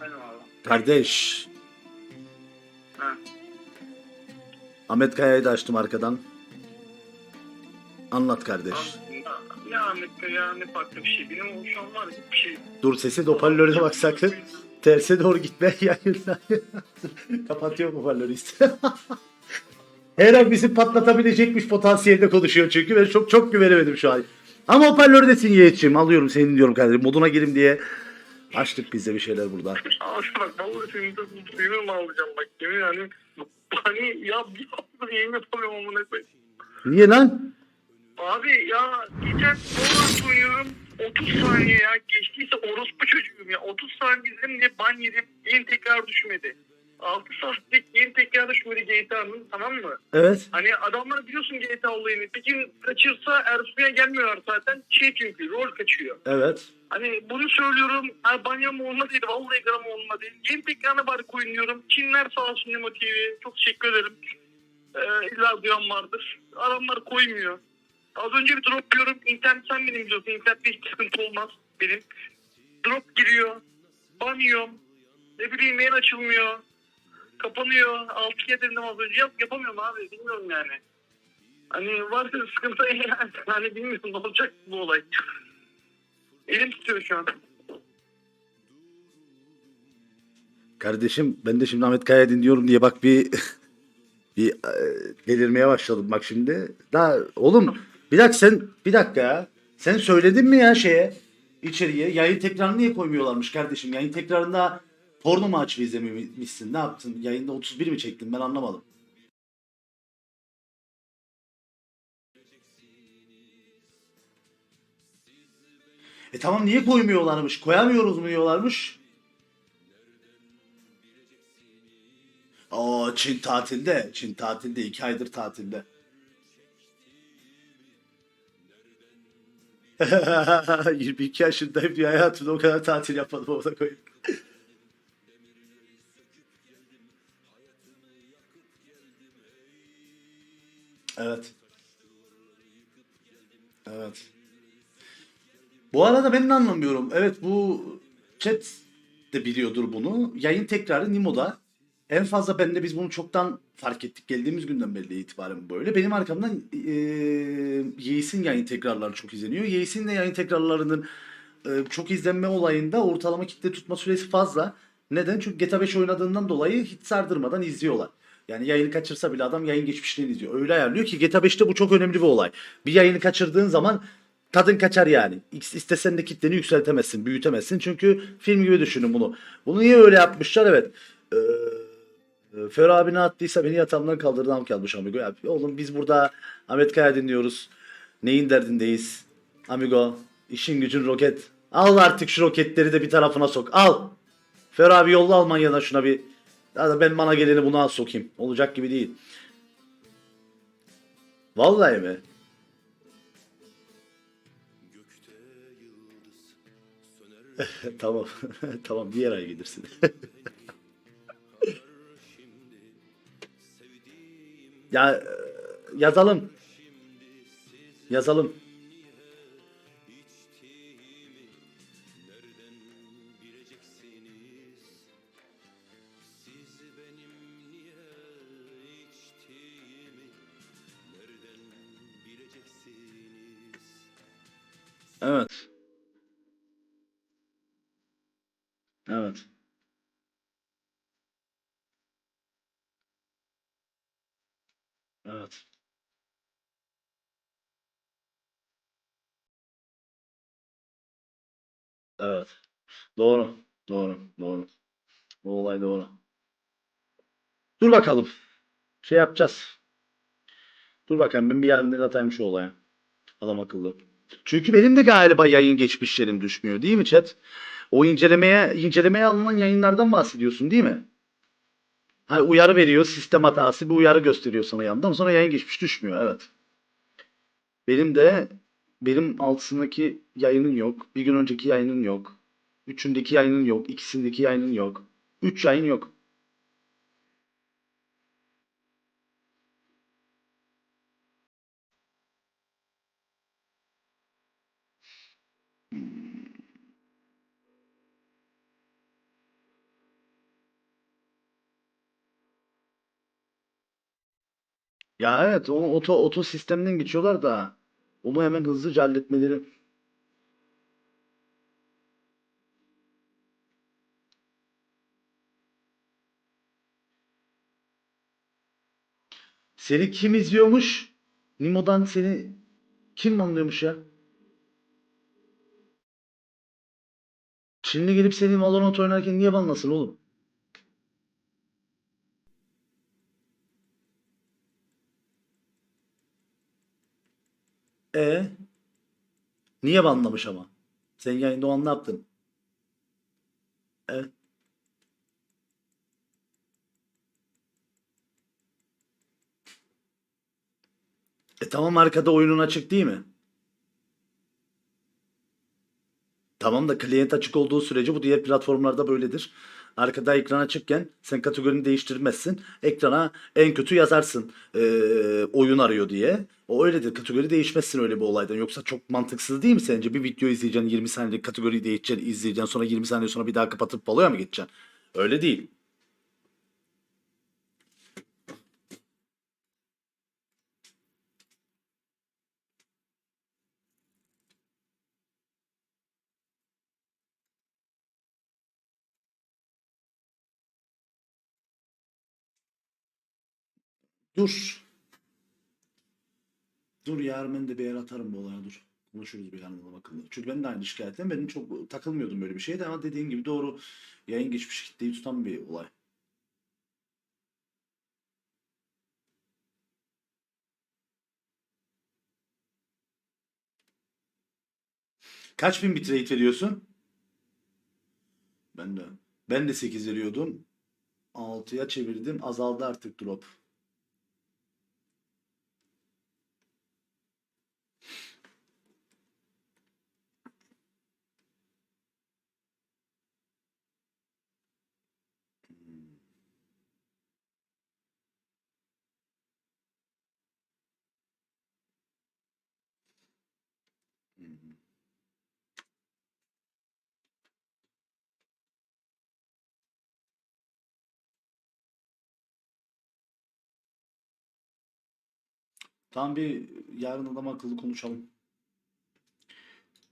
Benim abi. Kardeş. Ha. Ahmet Kaya'yı da açtım arkadan. Anlat kardeş. Ya, ne Ahmet ya ne farklı bir şey. Benim o şu an var bir şey. Dur sesi de hoparlöre bak sakın. Terse doğru gitme yayınlar. Kapatıyor hoparlörü işte. Her an bizi patlatabilecekmiş potansiyelde konuşuyor çünkü ben çok çok güvenemedim şu an. Ama hoparlördesin Yiğit'ciğim alıyorum senin diyorum kardeşim moduna girim diye. Açtık biz de bir şeyler burada. Abi bak vallahi senin de mu alacağım bak. Yemin hani hani ya bir hafta yemin yapamıyorum amına koyayım. Niye lan? Abi ya geçen Valorant oynuyorum 30 saniye ya geçtiyse orospu çocuğum ya 30 saniye izledim ne ban yedim yeni tekrar düşmedi. 6 saatlik yeni tekrar düşmedi GTA'nın tamam mı? Evet. Hani adamlar biliyorsun GTA olayını bir gün kaçırsa Ersun'a gelmiyorlar zaten şey çünkü rol kaçıyor. Evet. Hani bunu söylüyorum. Ha banyam olma değil. Vallahi gram olma değil. Yeni tekrarına bari koyun diyorum. Çinler sağ olsun Nemo TV. Çok teşekkür ederim. Ee, illa duyan vardır. Adamlar koymuyor. Az önce bir drop diyorum. İnternet sen benim biliyorsun. İnternette hiç sıkıntı olmaz benim. Drop giriyor. Banıyorum. Ne bileyim mail açılmıyor. Kapanıyor. Altı kere denedim az önce. Yap, yapamıyorum abi. Bilmiyorum yani. Hani varsa sıkıntı yani. Hani bilmiyorum ne olacak bu olay. Elim tutuyor şu an. Kardeşim ben de şimdi Ahmet Kaya dinliyorum diye bak bir bir e, delirmeye başladım bak şimdi. Daha oğlum bir dakika sen bir dakika ya. Sen söyledin mi ya şeye içeriye yayın tekrarını niye koymuyorlarmış kardeşim? Yayın tekrarında porno mu açıp izlememişsin? Ne yaptın? Yayında 31 mi çektin? Ben anlamadım. E tamam niye koymuyorlarmış? Koyamıyoruz mu diyorlarmış? O Çin tatilde. Çin tatilde. iki aydır tatilde. ...22 yaşındayım diye hayatımda o kadar tatil yapmadım orada koyayım. evet. Evet. Bu arada ben de anlamıyorum. Evet bu chat de biliyordur bunu. Yayın tekrarı Nimo'da. En fazla bende biz bunu çoktan fark ettik. Geldiğimiz günden beri itibaren böyle. Benim arkamdan e, Yeis'in yayın tekrarları çok izleniyor. Yeis'in de yayın tekrarlarının e, çok izlenme olayında ortalama kitle tutma süresi fazla. Neden? Çünkü GTA 5 oynadığından dolayı hiç sardırmadan izliyorlar. Yani yayını kaçırsa bile adam yayın geçmişlerini izliyor. Öyle ayarlıyor ki GTA 5'te bu çok önemli bir olay. Bir yayını kaçırdığın zaman tadın kaçar yani. İstesen de kitleni yükseltemezsin, büyütemezsin. Çünkü film gibi düşünün bunu. Bunu niye öyle yapmışlar? Evet. Ee, e, Fer abi ne attıysa beni yatağımdan kaldırdı am kalmış amigo. Ya, oğlum biz burada Ahmet Kaya dinliyoruz. Neyin derdindeyiz? Amigo, işin gücün roket. Al artık şu roketleri de bir tarafına sok. Al. Fer abi yolla Almanya'dan şuna bir. Ya ben bana geleni buna sokayım. Olacak gibi değil. Vallahi mi? tamam. tamam diğer ay gelirsin. ya e, yazalım. Yazalım. Evet. Evet. Doğru. Doğru. Doğru. Bu olay doğru. Dur bakalım. Şey yapacağız. Dur bakalım ben bir yerinde atayım şu olaya. Adam akıllı. Çünkü benim de galiba yayın geçmişlerim düşmüyor değil mi chat? O incelemeye incelemeye alınan yayınlardan bahsediyorsun değil mi? Ha, uyarı veriyor, sistem hatası bir uyarı gösteriyor sana yandan. Sonra yayın geçmiş düşmüyor. Evet. Benim de benim altısındaki yayının yok. Bir gün önceki yayının yok. Üçündeki yayının yok. ikisindeki yayının yok. Üç yayın yok. Ya evet o oto oto sistemden geçiyorlar da onu hemen hızlıca halletmeleri. Seni kim izliyormuş? Nimo'dan seni kim anlıyormuş ya? Şimdi gelip seni Valorant oynarken niye banlasın oğlum? E niye banlamış ama? Sen yayında o an ne yaptın? Evet. E tamam arkada oyunun açık değil mi? Tamam da client açık olduğu sürece bu diğer platformlarda böyledir. Arkada ekran açıkken sen kategorini değiştirmezsin. Ekrana en kötü yazarsın eee, oyun arıyor diye. O öyledir. Kategori değişmezsin öyle bir olaydan. Yoksa çok mantıksız değil mi sence? Bir video izleyeceksin 20 saniyelik kategoriyi değiştireceksin, izleyeceksin. Sonra 20 saniye sonra bir daha kapatıp baloya mı geçeceksin? Öyle değil. Dur. Dur yarın ben de bir yer atarım bu olaya dur. Konuşuruz bir yarın akıllı. Çünkü ben de aynı şikayetten benim çok takılmıyordum böyle bir şeyde ama dediğin gibi doğru yayın geçmiş kitleyi tutan bir olay. Kaç bin bitrate veriyorsun? Ben de. Ben de 8 veriyordum. 6'ya çevirdim. Azaldı artık drop. Tamam bir yarın adam akıllı konuşalım.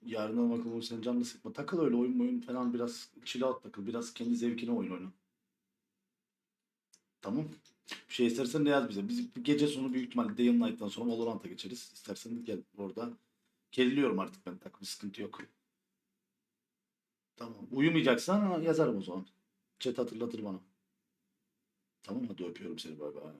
Yarın adam akıllı sen canını sıkma. Takıl öyle oyun oyun falan biraz chill out takıl. Biraz kendi zevkine oyun oyna. Tamam. Bir şey istersen de yaz bize. Biz gece sonu büyük ihtimalle Day and Night'tan sonra Valorant'a geçeriz. İstersen gel orada. Kelliyorum artık ben takım sıkıntı yok. Tamam. Uyumayacaksan yazarım o zaman. Chat hatırlatır bana. Tamam hadi öpüyorum seni bay bay.